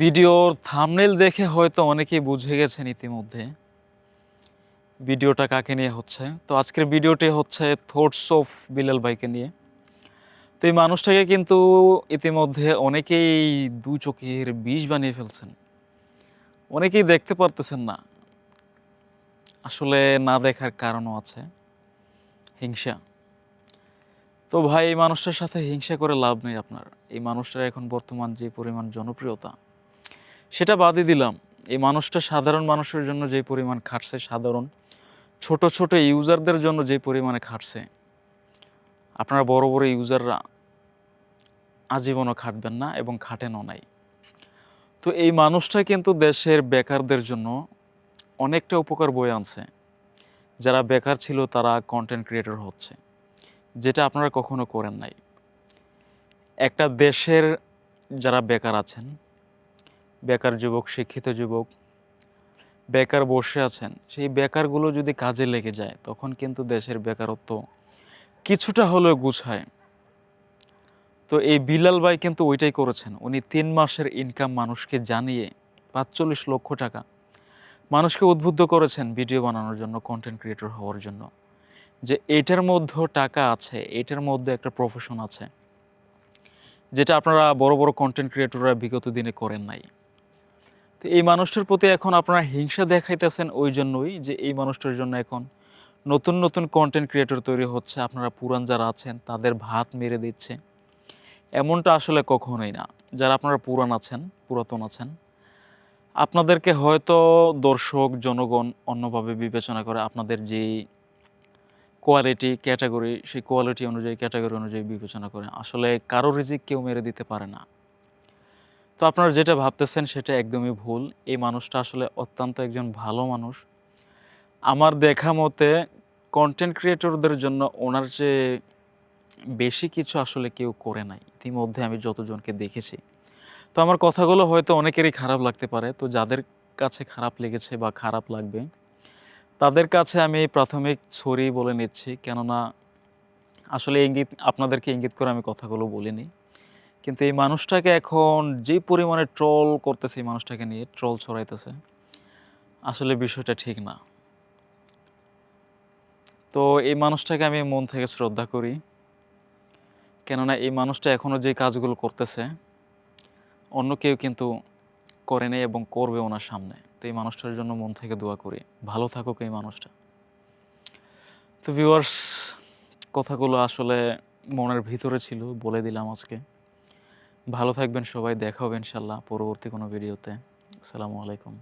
ভিডিওর থামনেল দেখে হয়তো অনেকেই বুঝে গেছেন ইতিমধ্যে ভিডিওটা কাকে নিয়ে হচ্ছে। তো আজকের ভিডিওটি হচ্ছে থটস অফ বিলাল ভাইকে নিয়ে। তো এই মানুষটাকে কিন্তু ইতিমধ্যে অনেকেই দু চোখের বিষ বানিয়ে ফেলছেন। অনেকেই দেখতে পারতেছেন না। আসলে না দেখার কারণও আছে। হিংসা। তো ভাই, এই মানুষটার সাথে হিংসা করে লাভ নেই আপনার। এই মানুষটার এখন বর্তমান যে পরিমাণ জনপ্রিয়তা সেটা বাদই দিলাম। এই মানুষটা সাধারণ মানুষের জন্য যে পরিমাণ খাটছে সাধারণ, ছোট ছোট ইউজারদের জন্য যে পরিমাণে খাটছে, আপনারা বড় বড় ইউজাররা আজীবনও খাটবেন না এবং খাটেনও নাই। তো এই মানুষটা কিন্তু দেশের বেকারদের জন্য অনেকটা উপকার বয়ে আনছে। যারা বেকার ছিল তারা কন্টেন্ট ক্রিয়েটর হচ্ছে, যেটা আপনারা কখনো করেন নাই। একটা দেশের যারা বেকার আছেন বেকার যুবক, শিক্ষিত যুবক, বেকার বসে আছেন, সেই বেকারগুলো যদি কাজে লেগে যায়, তখন কিন্তু দেশের বেকারত্ব কিছুটা হলেও গুছায়। তো এই বিলাল ভাই কিন্তু ওইটাই করেছেন। উনি তিন মাসের ইনকাম মানুষকে জানিয়ে পাঁচচল্লিশ লক্ষ টাকা মানুষকে উদ্বুদ্ধ করেছেন ভিডিও বানানোর জন্য কন্টেন্ট ক্রিয়েটর হওয়ার জন্য। যে এটার মধ্যে টাকা আছে, এটার মধ্যে একটা প্রফেশন আছে, যেটা আপনারা বড় বড় কন্টেন্ট ক্রিয়েটররা বিগত দিনে করেন নাই। তো এই মানুষটার প্রতি এখন আপনারা হিংসা দেখাইতেছেন ওই জন্যই যে এই মানুষটার জন্য এখন নতুন নতুন কন্টেন্ট ক্রিয়েটর তৈরি হচ্ছে। আপনারা পুরান যারা আছেন, তাদের ভাত মেরে দিচ্ছে। এমনটা আসলে কখনোই না। যারা আপনারা পুরান আছেন, পুরাতন আছেন, আপনাদেরকে হয়তো দর্শক, জনগণ অন্যভাবে বিবেচনা করে আপনাদের যে কোয়ালিটি ক্যাটাগরি সেই কোয়ালিটি অনুযায়ী ক্যাটাগরি অনুযায়ী বিবেচনা করে। আসলে কারও রিজিক কেউ মেরে দিতে পারে না। তো আপনারা যেটা ভাবতেছেন সেটা একদমই ভুল। এই মানুষটা আসলে অত্যন্ত একজন ভালো মানুষ। আমার দেখা মতে কন্টেন্ট ক্রিয়েটরদের জন্য ওনার যে বেশি কিছু আসলে কেউ করে নাই। ইতিমধ্যে আমি যতজনকে দেখেছি। তো আমার কথাগুলো হয়তো অনেকেরই খারাপ লাগতে পারে। তো যাদের কাছে খারাপ লেগেছে বা খারাপ লাগবে, তাদের কাছে আমি প্রাথমিক সরি বলে নিচ্ছি। কেননা আসলে ইঙ্গিত, আপনাদেরকে ইঙ্গিত করে আমি কথাগুলো বলিনি। কিন্তু এই মানুষটাকে এখন যে পরিমাণে ট্রল করতেছে, এই মানুষটাকে নিয়ে ট্রল ছড়াইতেছে, আসলে বিষয়টা ঠিক না। তো এই মানুষটাকে আমি মন থেকে শ্রদ্ধা করি, কেননা এই মানুষটা এখনও যে কাজগুলো করতেছে, অন্য কেউ কিন্তু করেনি এবং করবে ওনার সামনে। তো এই মানুষটার জন্য মন থেকে দোয়া করি, ভালো থাকুক এই মানুষটা। তো ভিউয়ার্স কথাগুলো আসলে মনের ভিতরে ছিল বলে দিলাম আজকে। ভালো থাকবেন সবাই দেখা হবে ইনশাল্লাহ পরবর্তী কোনো ভিডিওতে। আসসালামু আলাইকুম।